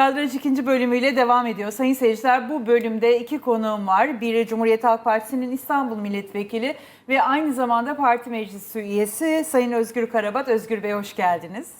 Kadraj ikinci bölümüyle devam ediyor. Sayın seyirciler bu bölümde iki konuğum var. Biri Cumhuriyet Halk Partisi'nin İstanbul Milletvekili ve aynı zamanda parti meclisi üyesi Sayın Özgür Karabat. Özgür Bey hoş geldiniz.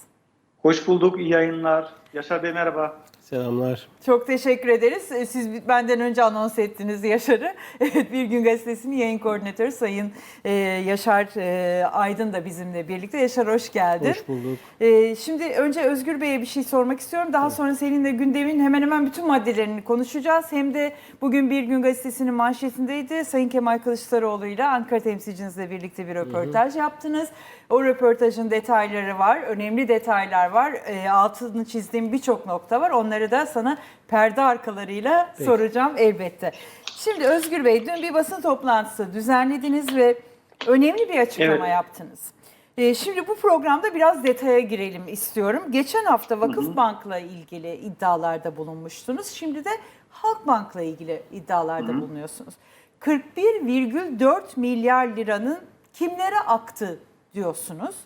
Hoş bulduk, iyi yayınlar. Yaşar Bey merhaba. Selamlar. Çok teşekkür ederiz. Ee, Siz benden önce anons ettiniz Yaşar'ı. Evet, Bir Gün Gazetesi'nin yayın koordinatörü Sayın e, Yaşar e, Aydın da bizimle birlikte. Yaşar hoş geldin. Hoş bulduk. Ee, şimdi önce Özgür Bey'e bir şey sormak istiyorum. Daha sonra seninle gündemin hemen hemen bütün maddelerini konuşacağız. Hem de bugün Bir Gün Gazetesi'nin manşetindeydi. Sayın Kemal Kılıçdaroğlu ile Ankara temsilcinizle birlikte bir röportaj yaptınız. O röportajın detayları var. Önemli detaylar var. Ee, altını çizdiğim birçok nokta var. Onları da sana perde arkalarıyla Peki. soracağım elbette. Şimdi Özgür Bey dün bir basın toplantısı düzenlediniz ve önemli bir açıklama Evet. yaptınız. Ee, Şimdi bu programda biraz detaya girelim istiyorum. Geçen hafta Vakıfbank'la ilgili iddialarda bulunmuştunuz. Şimdi de Halkbank'la ilgili iddialarda bulunuyorsunuz. 41,4 milyar liranın kimlere aktı diyorsunuz.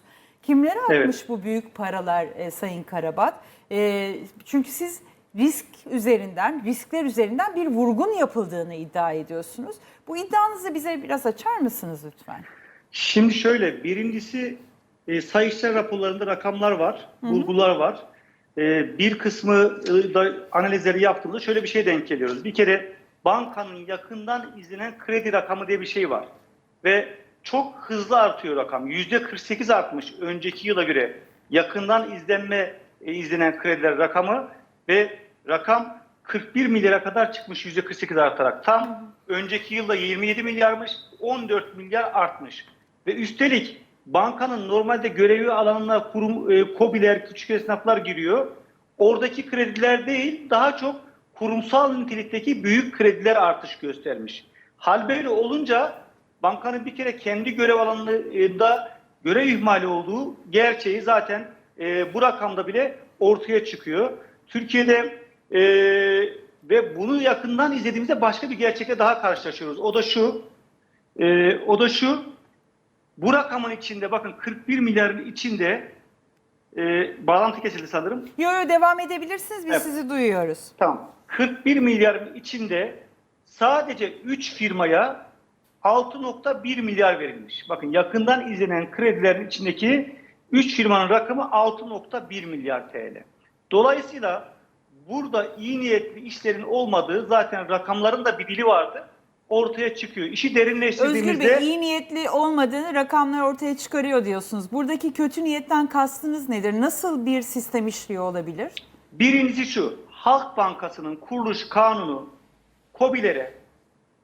Kimlere Evet. akmış bu büyük paralar e, Sayın Karabat? E, çünkü siz risk üzerinden, riskler üzerinden bir vurgun yapıldığını iddia ediyorsunuz. Bu iddianızı bize biraz açar mısınız lütfen? Şimdi şöyle, birincisi e, sayıştay raporlarında rakamlar var, bulgular var. E, bir kısmı e, da analizleri yaptığımızda şöyle bir şey denk geliyoruz. Bir kere bankanın yakından izlenen kredi rakamı diye bir şey var. Ve çok hızlı artıyor rakam. %48 artmış önceki yıla göre yakından izlenme e, izlenen krediler rakamı ve rakam 41 milyara kadar çıkmış %48 artarak. Tam önceki yılda 27 milyarmış, 14 milyar artmış. Ve üstelik bankanın normalde görevi alanına kurum, e, KOBİ'ler, küçük esnaflar giriyor. Oradaki krediler değil, daha çok kurumsal nitelikteki büyük krediler artış göstermiş. Hal böyle olunca bankanın bir kere kendi görev alanında görev ihmali olduğu gerçeği zaten e, bu rakamda bile ortaya çıkıyor. Türkiye'de e, ve bunu yakından izlediğimizde başka bir gerçekle daha karşılaşıyoruz. O da şu, e, o da şu, bu rakamın içinde bakın 41 milyarın içinde e, bağlantı kesildi sanırım. Yo yo devam edebilirsiniz biz Evet. sizi duyuyoruz. Tamam. 41 milyarın içinde sadece 3 firmaya 6.1 milyar verilmiş. Bakın yakından izlenen kredilerin içindeki 3 firmanın rakamı 6.1 milyar TL. Dolayısıyla burada iyi niyetli işlerin olmadığı zaten rakamların da bir dili vardı. Ortaya çıkıyor. İşi Özgür derinleştirdiğimizde Bey iyi niyetli olmadığını rakamlar ortaya çıkarıyor diyorsunuz. Buradaki kötü niyetten kastınız nedir? Nasıl bir sistem işliyor olabilir? Birincisi şu, Halk Bankası'nın kuruluş kanunu KOBİ'lere,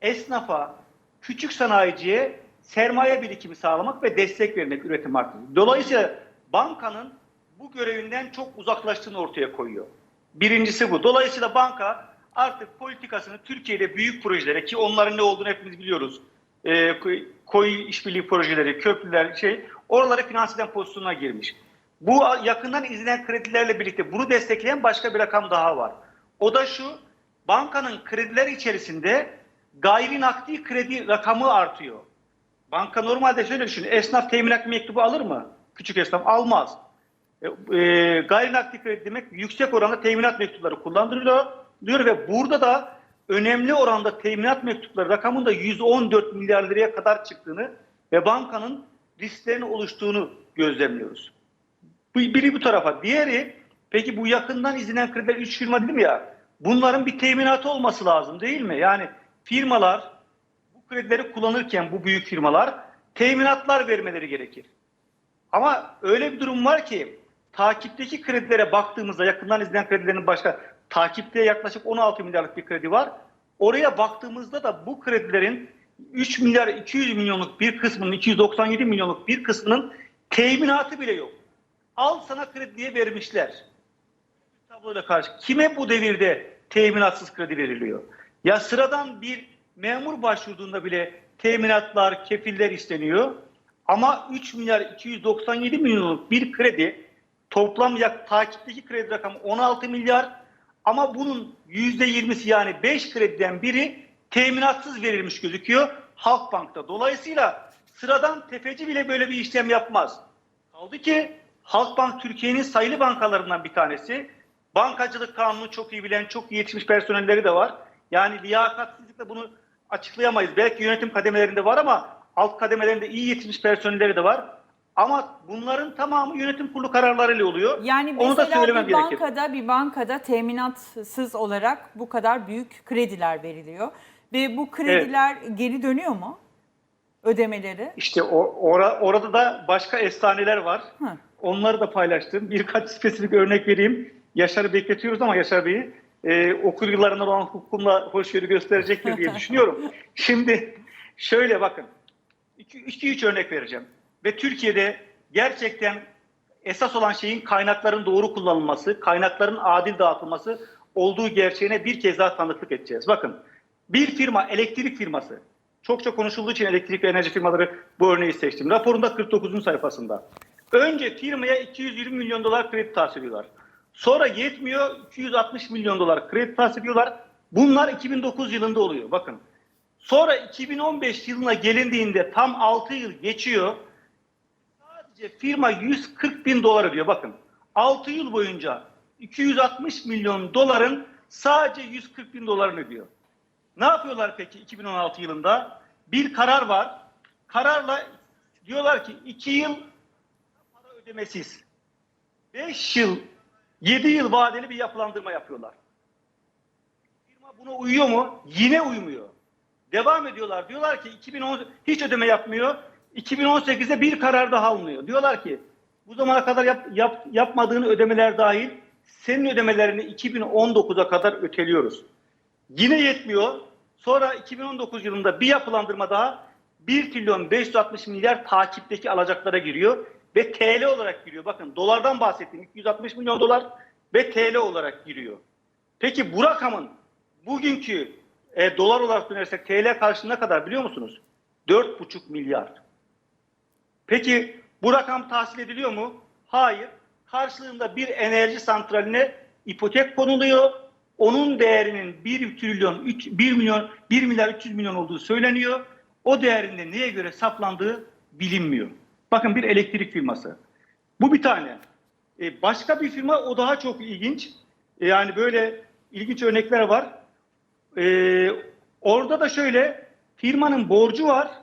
esnafa, küçük sanayiciye sermaye birikimi sağlamak ve destek vermek üretim artırıcı. Dolayısıyla bankanın bu görevinden çok uzaklaştığını ortaya koyuyor. Birincisi bu. Dolayısıyla banka artık politikasını Türkiye'de büyük projelere ki onların ne olduğunu hepimiz biliyoruz. Koy- koyu işbirliği projeleri, köprüler, şey oraları finanse eden pozisyonuna girmiş. Bu yakından izlenen kredilerle birlikte bunu destekleyen başka bir rakam daha var. O da şu, bankanın krediler içerisinde gayri nakdi kredi rakamı artıyor. Banka normalde şöyle düşün, esnaf teminat mektubu alır mı? Küçük esnaf almaz. E, e, gayri kredi demek yüksek oranda teminat mektupları kullandırılıyor diyor ve burada da önemli oranda teminat mektupları rakamında 114 milyar liraya kadar çıktığını ve bankanın risklerin oluştuğunu gözlemliyoruz. Biri bu tarafa. Diğeri peki bu yakından izlenen krediler 3 firma dedim ya bunların bir teminatı olması lazım değil mi? Yani firmalar bu kredileri kullanırken bu büyük firmalar teminatlar vermeleri gerekir. Ama öyle bir durum var ki takipteki kredilere baktığımızda yakından izlenen kredilerin başka takipte yaklaşık 16 milyarlık bir kredi var. Oraya baktığımızda da bu kredilerin 3 milyar 200 milyonluk bir kısmının 297 milyonluk bir kısmının teminatı bile yok. Al sana kredi diye vermişler. Tabloyla karşı kime bu devirde teminatsız kredi veriliyor? Ya sıradan bir memur başvurduğunda bile teminatlar, kefiller isteniyor. Ama 3 milyar 297 milyonluk bir kredi toplam yak takipteki kredi rakamı 16 milyar ama bunun %20'si yani 5 krediden biri teminatsız verilmiş gözüküyor Halkbank'ta. Dolayısıyla sıradan tefeci bile böyle bir işlem yapmaz. Kaldı ki Halkbank Türkiye'nin sayılı bankalarından bir tanesi. Bankacılık kanunu çok iyi bilen, çok iyi yetişmiş personelleri de var. Yani liyakatsizlikle bunu açıklayamayız. Belki yönetim kademelerinde var ama alt kademelerinde iyi yetişmiş personelleri de var. Ama bunların tamamı yönetim kurulu kararlarıyla oluyor. Yani Onu da söylemem bir gerekir. bankada bir bankada teminatsız olarak bu kadar büyük krediler veriliyor ve bu krediler geri dönüyor mu? Ödemeleri? İşte o, ora- orada da başka efsaneler var. Hı. Onları da paylaştım. Birkaç spesifik örnek vereyim. Yaşar'ı bekletiyoruz ama Yaşar Bey'i e, okul yıllarından olan hukukumla hoşgörü gösterecektir diye düşünüyorum. Şimdi şöyle bakın. 2-3 örnek vereceğim. Ve Türkiye'de gerçekten esas olan şeyin kaynakların doğru kullanılması, kaynakların adil dağıtılması olduğu gerçeğine bir kez daha tanıklık edeceğiz. Bakın bir firma, elektrik firması, çok çok konuşulduğu için elektrik ve enerji firmaları bu örneği seçtim. Raporunda 49. sayfasında. Önce firmaya 220 milyon dolar kredi tahsis ediyorlar. Sonra yetmiyor 260 milyon dolar kredi tahsis ediyorlar. Bunlar 2009 yılında oluyor. Bakın. Sonra 2015 yılına gelindiğinde tam 6 yıl geçiyor. Sadece firma 140 bin dolar ödüyor. Bakın 6 yıl boyunca 260 milyon doların sadece 140 bin dolarını ödüyor. Ne yapıyorlar peki 2016 yılında? Bir karar var. Kararla diyorlar ki 2 yıl para ödemesiz. 5 yıl, 7 yıl vadeli bir yapılandırma yapıyorlar. Firma buna uyuyor mu? Yine uymuyor. Devam ediyorlar. Diyorlar ki 2010 hiç ödeme yapmıyor. 2018'de bir karar daha alınıyor. Diyorlar ki bu zamana kadar yap, yap, yapmadığın ödemeler dahil senin ödemelerini 2019'a kadar öteliyoruz. Yine yetmiyor. Sonra 2019 yılında bir yapılandırma daha 1 trilyon 560 milyar takipteki alacaklara giriyor ve TL olarak giriyor. Bakın dolardan bahsettim. 260 milyon dolar ve TL olarak giriyor. Peki bu rakamın bugünkü e, dolar olarak dönersek TL karşılığında ne kadar biliyor musunuz? 4,5 milyar. Peki bu rakam tahsil ediliyor mu? Hayır. Karşılığında bir enerji santraline ipotek konuluyor. Onun değerinin 1 trilyon 3, 1 milyon 1 milyar 300 milyon olduğu söyleniyor. O değerinde neye göre saplandığı bilinmiyor. Bakın bir elektrik firması. Bu bir tane. E, başka bir firma o daha çok ilginç. E, yani böyle ilginç örnekler var. E, orada da şöyle firmanın borcu var.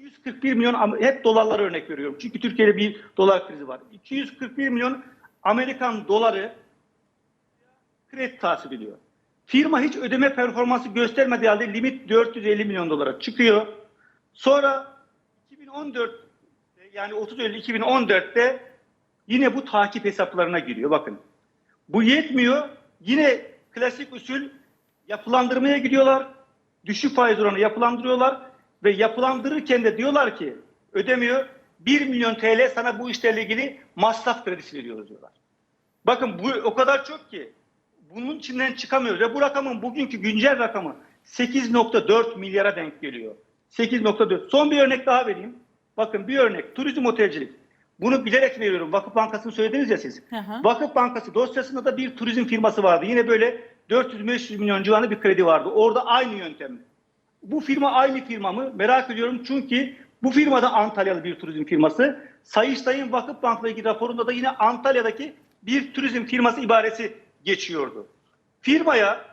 241 milyon hep dolarlara örnek veriyorum. Çünkü Türkiye'de bir dolar krizi var. 241 milyon Amerikan doları kredi tahsil ediyor. Firma hiç ödeme performansı göstermediği halde limit 450 milyon dolara çıkıyor. Sonra 2014 yani 30 Eylül 2014'te yine bu takip hesaplarına giriyor. Bakın. Bu yetmiyor. Yine klasik usul yapılandırmaya gidiyorlar. Düşük faiz oranı yapılandırıyorlar ve yapılandırırken de diyorlar ki ödemiyor 1 milyon TL sana bu işlerle ilgili masraf kredisi veriyoruz diyorlar. Bakın bu o kadar çok ki bunun içinden çıkamıyoruz ve bu rakamın bugünkü güncel rakamı 8.4 milyara denk geliyor. 8.4. Son bir örnek daha vereyim. Bakın bir örnek turizm otelcilik. Bunu bilerek veriyorum. Vakıf Bankası'nı söylediniz ya siz. Hı hı. Vakıf Bankası dosyasında da bir turizm firması vardı. Yine böyle 400-500 milyon civarında bir kredi vardı. Orada aynı yöntem. Bu firma aynı firma mı? Merak ediyorum çünkü bu firma da Antalyalı bir turizm firması. Sayıştay'ın Vakıf Bank'la ilgili raporunda da yine Antalya'daki bir turizm firması ibaresi geçiyordu. Firmaya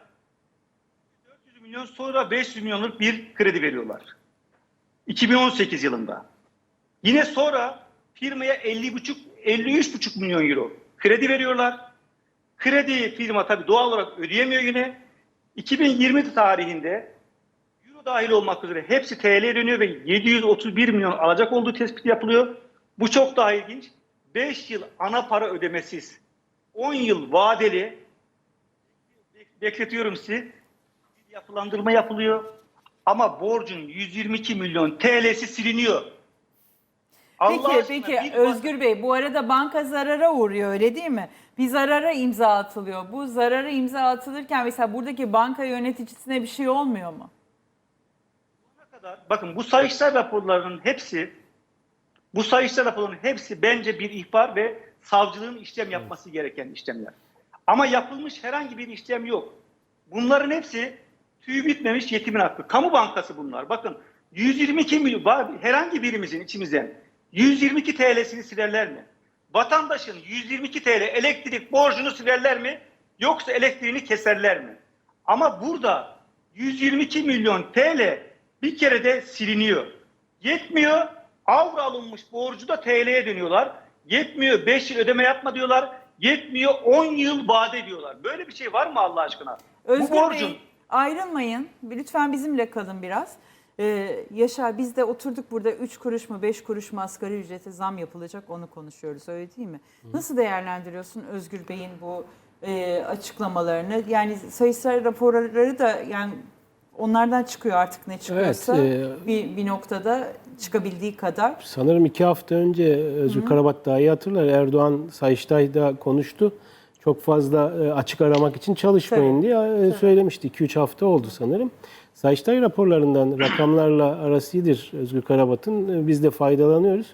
400 milyon sonra 500 milyonluk bir kredi veriyorlar. 2018 yılında. Yine sonra firmaya 50,5 53,5 milyon euro kredi veriyorlar. Kredi firma tabii doğal olarak ödeyemiyor yine. 2020 tarihinde dahil olmak üzere hepsi TL'ye dönüyor ve 731 milyon alacak olduğu tespiti yapılıyor. Bu çok daha ilginç. 5 yıl ana para ödemesiz, 10 yıl vadeli bekletiyorum sizi. Yapılandırma yapılıyor. Ama borcun 122 milyon TL'si siliniyor. Allah Peki aşkına peki Özgür Bey bu arada banka zarara uğruyor öyle değil mi? Bir zarara imza atılıyor. Bu zarara imza atılırken mesela buradaki banka yöneticisine bir şey olmuyor mu? Kadar bakın bu sayıştay raporlarının hepsi bu sayıştay raporlarının hepsi bence bir ihbar ve savcılığın işlem yapması gereken işlemler. Ama yapılmış herhangi bir işlem yok. Bunların hepsi tüy bitmemiş yetimin hakkı. Kamu bankası bunlar. Bakın 122 milyon var- herhangi birimizin içimizden 122 TL'sini silerler mi? vatandaşın 122 TL elektrik borcunu silerler mi yoksa elektriğini keserler mi? Ama burada 122 milyon TL bir kere de siliniyor. Yetmiyor avro alınmış borcu da TL'ye dönüyorlar. Yetmiyor 5 yıl ödeme yapma diyorlar. Yetmiyor 10 yıl vade diyorlar. Böyle bir şey var mı Allah aşkına? Özgür Bu borcun Bey ayrılmayın. Lütfen bizimle kalın biraz. Ee, Yaşar biz de oturduk burada 3 kuruş mu 5 kuruş mu asgari ücrete zam yapılacak onu konuşuyoruz öyle değil mi? Nasıl değerlendiriyorsun Özgür Bey'in bu e, açıklamalarını? Yani sayısal raporları da yani onlardan çıkıyor artık ne çıkıyorsa Evet, bir, bir noktada çıkabildiği kadar. Sanırım iki hafta önce Özgür Karabat daha iyi hatırlar. Erdoğan Sayıştay'da konuştu. Çok fazla e, açık aramak için çalışmayın Tabii, diye e, söylemişti. 2-3 hafta oldu sanırım. Sayıştay raporlarından rakamlarla arası iyidir Özgür Karabat'ın. E, Biz de faydalanıyoruz.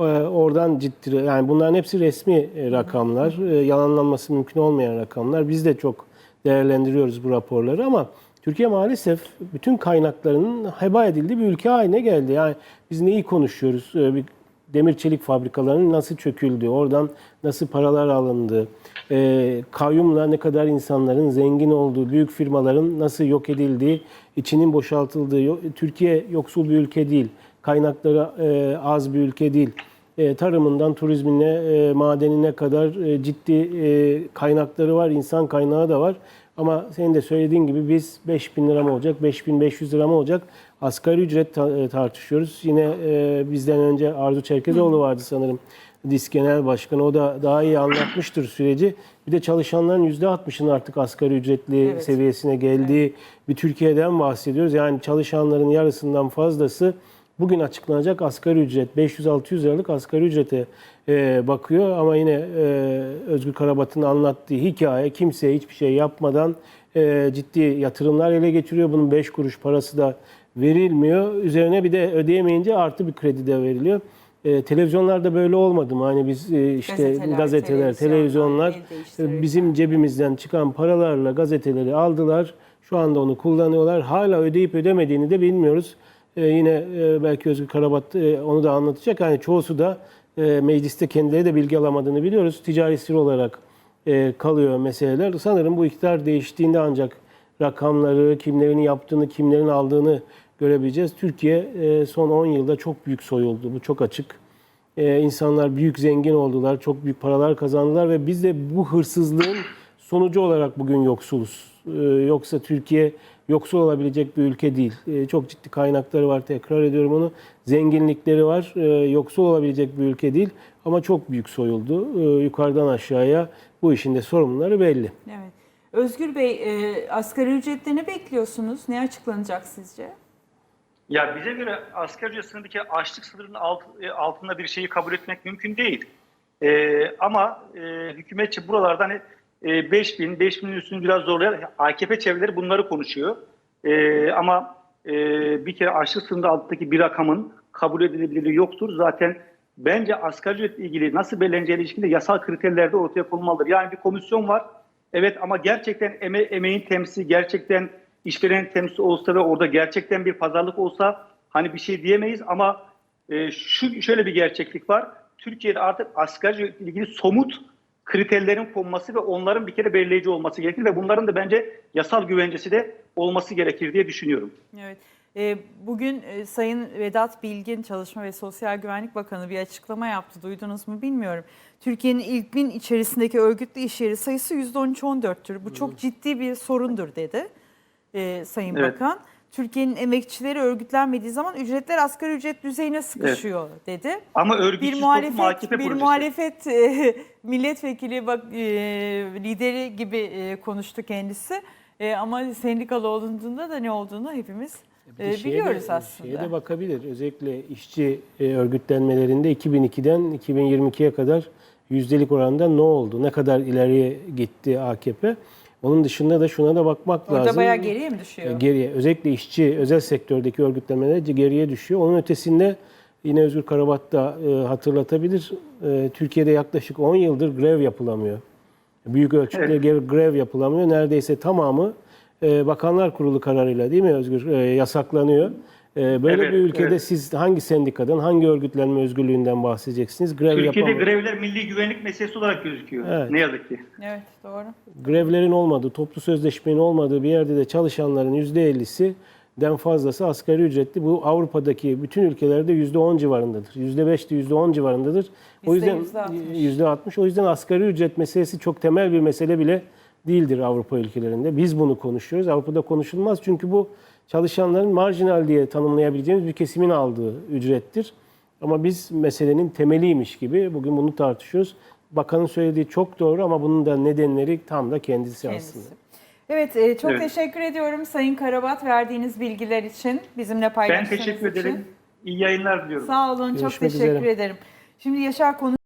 E, Oradan ciddi, yani bunların hepsi resmi e, rakamlar. E, Yalanlanması mümkün olmayan rakamlar. Biz de çok değerlendiriyoruz bu raporları ama Türkiye maalesef bütün kaynaklarının heba edildiği bir ülke haline geldi. Yani biz neyi konuşuyoruz? Ee, Bir demir çelik fabrikalarının nasıl çöküldüğü, oradan nasıl paralar alındığı, e, kayyumla ne kadar insanların zengin olduğu, büyük firmaların nasıl yok edildiği, içinin boşaltıldığı. Türkiye yoksul bir ülke değil, kaynakları e, az bir ülke değil. E, tarımından turizmine, e, madenine kadar e, ciddi e, kaynakları var, insan kaynağı da var. Ama senin de söylediğin gibi biz 5000 lira mı olacak, 5500 lira mı olacak asgari ücret ta- e, tartışıyoruz. Yine e, bizden önce Arzu Çerkezoğlu vardı sanırım. DİSK Genel Başkanı. O da daha iyi anlatmıştır süreci. Bir de çalışanların %60'ının artık asgari ücretli Evet. seviyesine geldiği bir Türkiye'den bahsediyoruz. Yani çalışanların yarısından fazlası bugün açıklanacak asgari ücret 500-600 liralık asgari ücrete e, bakıyor ama yine e, Özgür Karabat'ın anlattığı hikaye kimseye hiçbir şey yapmadan e, ciddi yatırımlar ele geçiriyor. Bunun 5 kuruş parası da verilmiyor. Üzerine bir de ödeyemeyince artı bir kredi de veriliyor. E, televizyonlarda böyle olmadı mı? Hani biz e, işte Gazeteler, gazeteler, televizyonlar, e, bizim cebimizden çıkan paralarla gazeteleri aldılar. Şu anda onu kullanıyorlar. Hala ödeyip ödemediğini de bilmiyoruz. Ee, yine e, belki Özgür Karabat e, onu da anlatacak. Yani çoğusu da e, mecliste kendileri de bilgi alamadığını biliyoruz. Ticari sır olarak e, kalıyor meseleler. Sanırım bu iktidar değiştiğinde ancak rakamları, kimlerin yaptığını, kimlerin aldığını görebileceğiz. Türkiye e, son 10 yılda çok büyük soyuldu. Bu çok açık. Ee, insanlar büyük zengin oldular, çok büyük paralar kazandılar ve biz de bu hırsızlığın sonucu olarak bugün yoksuluz. Ee, yoksa Türkiye yoksul olabilecek bir ülke değil. Ee, çok ciddi kaynakları var, tekrar ediyorum onu. Zenginlikleri var, ee, yoksul olabilecek bir ülke değil. Ama çok büyük soyuldu. Yukarıdan aşağıya bu işin de sorumluları belli. Evet. Özgür Bey e, asgari ücrette ne bekliyorsunuz? Ne açıklanacak sizce? Ya bize göre asgari ücret sınırındaki açlık sınırının alt, e, altında bir şeyi kabul etmek mümkün değil. E, ama e, hükümetçi buralardan e, 5 bin, 5 binin üstünü biraz zorlayan AKP çevreleri bunları konuşuyor. E, ama e, bir kere açlık sınırı altındaki bir rakamın kabul edilebilirliği yoktur. Zaten bence asgari ücretle ilgili nasıl belirleneceğine ilişkin de yasal kriterler de ortaya konulmalıdır. Yani bir komisyon var. Evet ama gerçekten eme, emeğin temsili, gerçekten işverenin temsili olsa ve orada gerçekten bir pazarlık olsa hani bir şey diyemeyiz ama e, şu şöyle bir gerçeklik var. Türkiye'de artık asgari ücretle ilgili somut kriterlerin konması ve onların bir kere belirleyici olması gerekir ve bunların da bence yasal güvencesi de olması gerekir diye düşünüyorum. Evet. E, Bugün e, Sayın Vedat Bilgin Çalışma ve Sosyal Güvenlik Bakanı bir açıklama yaptı. Duydunuz mu bilmiyorum. Türkiye'nin ilk bin içerisindeki örgütlü iş yeri sayısı %13-14'tür. Bu çok ciddi bir sorundur dedi e, Sayın Evet. Bakan. Türkiye'nin emekçileri örgütlenmediği zaman ücretler asgari ücret düzeyine sıkışıyor dedi. Ama örgütsüz Bir muhalefet AKP bir projesi. muhalefet e, milletvekili bak e, lideri gibi e, konuştu kendisi. E, ama sendikalı olduğunda da ne olduğunu hepimiz Bir e, biliyoruz de- aslında. Şeye de bakabilir. Özellikle işçi e, örgütlenmelerinde 2002'den 2022'ye kadar yüzdelik oranda ne oldu? Ne kadar ileriye gitti AKP? Onun dışında da şuna da bakmak Orada lazım. bayağı geriye mi düşüyor? E, Geriye. Özellikle işçi, özel sektördeki örgütlemeler geriye düşüyor. Onun ötesinde yine Özgür Karabat da e, hatırlatabilir. E, Türkiye'de yaklaşık 10 yıldır grev yapılamıyor. Büyük ölçüde Evet. gre- grev yapılamıyor. Neredeyse tamamı e, Bakanlar Kurulu kararıyla değil mi Özgür e, yasaklanıyor. Ee, Böyle Evet, bir ülkede evet. siz hangi sendikadan, hangi örgütlenme özgürlüğünden bahsedeceksiniz? Grev Türkiye'de grevler milli güvenlik meselesi olarak gözüküyor. Evet. Ne yazık ki. Evet doğru. grevlerin olmadığı, toplu sözleşmenin olmadığı bir yerde de çalışanların %50'si den fazlası asgari ücretli. Bu Avrupa'daki bütün ülkelerde %10 civarındadır. %5 de %10 civarındadır. O yüzden %60. %60. O yüzden asgari ücret meselesi çok temel bir mesele bile değildir Avrupa ülkelerinde. Biz bunu konuşuyoruz. Avrupa'da konuşulmaz çünkü bu çalışanların marjinal diye tanımlayabileceğimiz bir kesimin aldığı ücrettir. Ama biz meselenin temeliymiş gibi bugün bunu tartışıyoruz. Bakanın söylediği çok doğru ama bunun da nedenleri tam da kendisi, Kendisi. aslında. Evet e, çok Evet. teşekkür ediyorum Sayın Karabat verdiğiniz bilgiler için, bizimle Ben paylaştığınız teşekkür için. ederim. İyi yayınlar diliyorum. Sağ olun, çok Görüşmek teşekkür üzere. ederim. Şimdi Yaşar konu